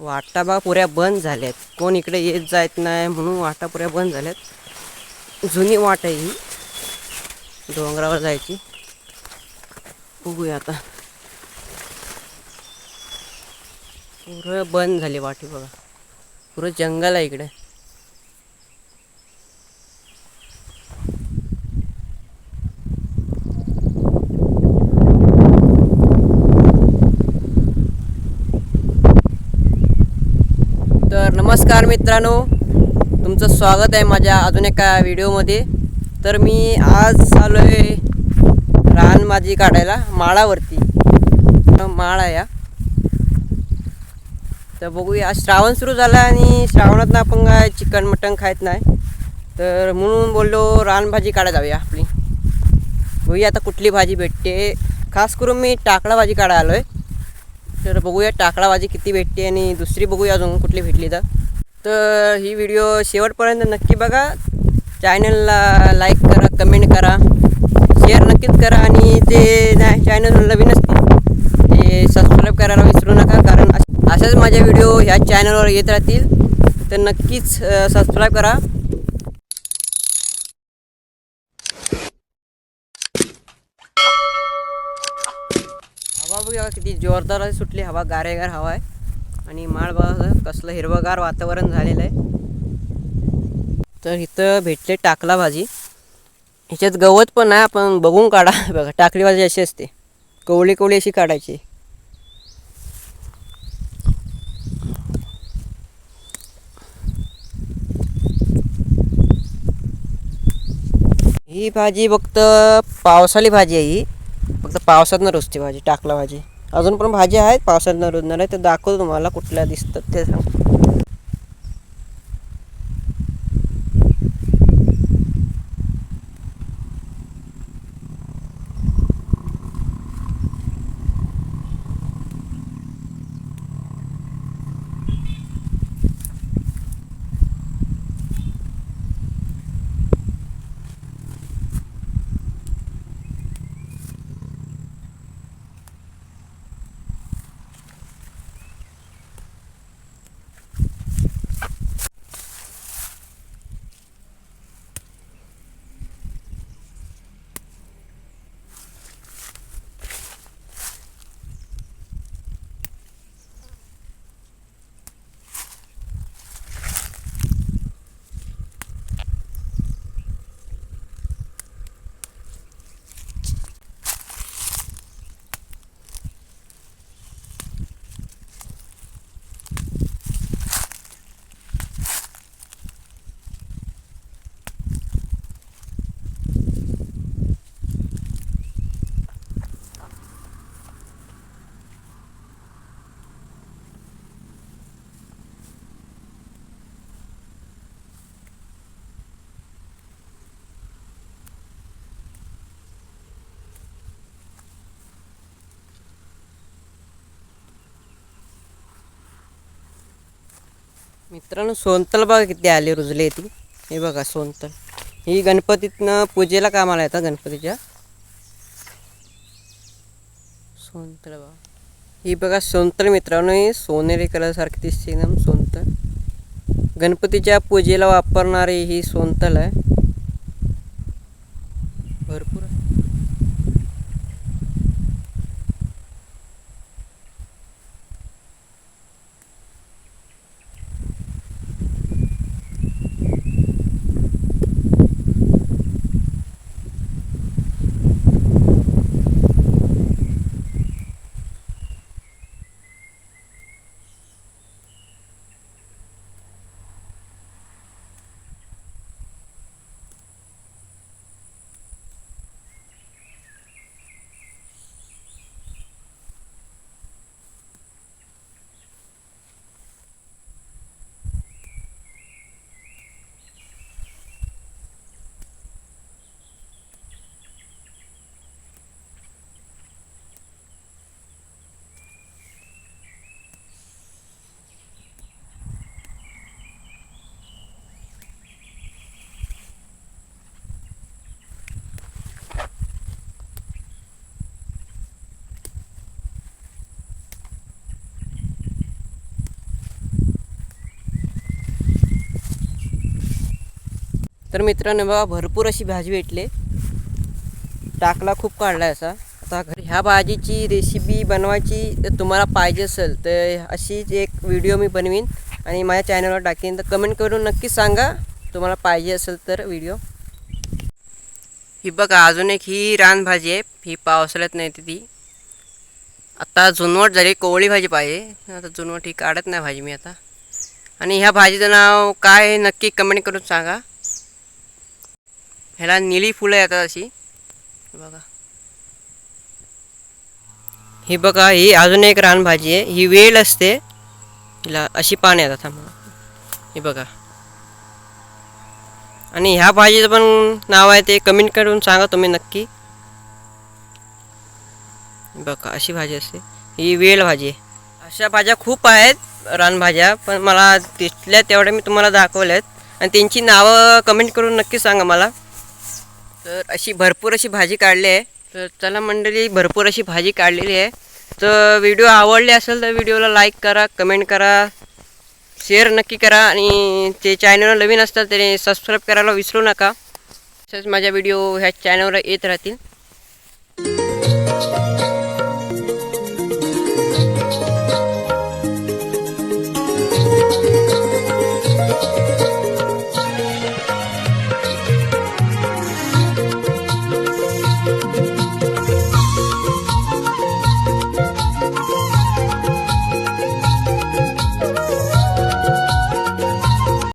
वाटा बा पुऱ्या बंद झाल्यात. कोण इकडे येत जायत नाही म्हणून वाटा पुऱ्या बंद झाल्यात. जुनी वाट आहे ही. डोंगरावर जायची. बघूया आता. पुरं बंद झाली वाटी बघा. पुरं जंगल आहे इकडे तर नमस्कार मित्रांनो. तुमचं स्वागत आहे माझ्या अजून एका व्हिडिओमध्ये. तर मी आज आलो आहे रानमाजी काढायला माळावरती. माळ आहे तर बघूया आज श्रावण सुरू झाला आणि श्रावणात आपण काय चिकन मटण खायत नाही. तर म्हणून बोललो रानभाजी काढा जाऊया आपली. बघूया आता कुठली भाजी भेटते. खास करून मी टाकळा भाजी काढायला आलो आहे तर बघूया टाकळाबाजी किती भेटते आणि दुसरी बघूया अजून कुठली भेटली तर. तर ही व्हिडिओ शेवटपर्यंत नक्की बघा. चॅनलला लाईक करा कमेंट करा. शेअर नक्कीच करा आणि ते नाही चॅनल नवीन असतील ते सबस्क्राईब करायला विसरू नका. कारण अशाच माझ्या व्हिडिओ ह्या चॅनलवर येत राहतील. तर नक्कीच सबस्क्राईब करा. हवा बघा किती जोरदार आहे सुटली हवा गारेगार हवा आहे. आणि माळ बघा कसलं हिरवगार वातावरण झालेलं आहे. तर इथं भेटले टाकला भाजी. ह्याच्यात गवत पण आहे आपण बघून काढा. बघा टाकली भाजी अशी असते. कवळी कवळी अशी काढायची. ही भाजी फक्त पावसाळी भाजी आहे ही. फक्त पावसातनं रुजते भाजी टाकला भाजी. अजून पण भाजी आहेत पावसातनं रुजणार आहे तर दाखवतो तुम्हाला कुठल्या दिसतात ते सांग मित्रांनो सोनतल बघा किती आले रुजले ती. हे बघा सोनतल. ही गणपतीतनं पूजेला कामाला येतात गणपतीच्या. सोनतल बघा. ही बघा सोनतल मित्रांनो ही सोनेरी कलरसारखी दिसते एकदम सोनतल. गणपतीच्या पूजेला वापरणारी ही सोनतल आहे. भरपूर तर मित्रांनो बघा भरपूर अशी भाजी भेटले. टाकला खूप काढला आहे असा. आता ह्या भाजीची रेसिपी बनवायची तर तुम्हाला पाहिजे असेल तर अशीच एक व्हिडिओ मी बनवीन आणि माझ्या चॅनलवर टाकेन. तर कमेंट करून नक्की सांगा तुम्हाला पाहिजे असेल तर व्हिडिओ ही बघा अजून एक ही रानभाजी आहे. ही पावसाळ्यात नाही ती. ती आता झुनवट झाली कोवळी भाजी पाहिजे. आता जुनवट ही काढत नाही भाजी मी आता. आणि ह्या भाजीचं नाव काय आहे नक्की कमेंट करून सांगा. ह्याला निळी फुलं येतात अशी. बघा. ही बघा ही अजून एक रानभाजी आहे. ही वेल असते. हिला अशी पाने येतात थांबा ही बघा. आणि ह्या भाजीचं पण नाव आहे ते कमेंट करून सांगा तुम्ही नक्की. बघा अशी भाजी असते. ही वेल भाजी आहे. अशा भाज्या खूप आहेत रानभाज्या. पण मला तिथल्या तेवढ्या मी तुम्हाला दाखवल्या आहेत आणि त्यांची नावं कमेंट करून नक्की सांगा मला. तर अशी भरपूर अशी भाजी काढली आहे. तर चला मंडळी भरपूर अशी भाजी काढलेली आहे. तर व्हिडिओ आवडले असेल तर व्हिडिओला लाईक करा कमेंट करा शेअर नक्की करा आणि ते चॅनल नवीन असतात त्याने सबस्क्राईब करायला विसरू नका. तसेच माझ्या व्हिडिओ ह्या चॅनलवर येत राहतील.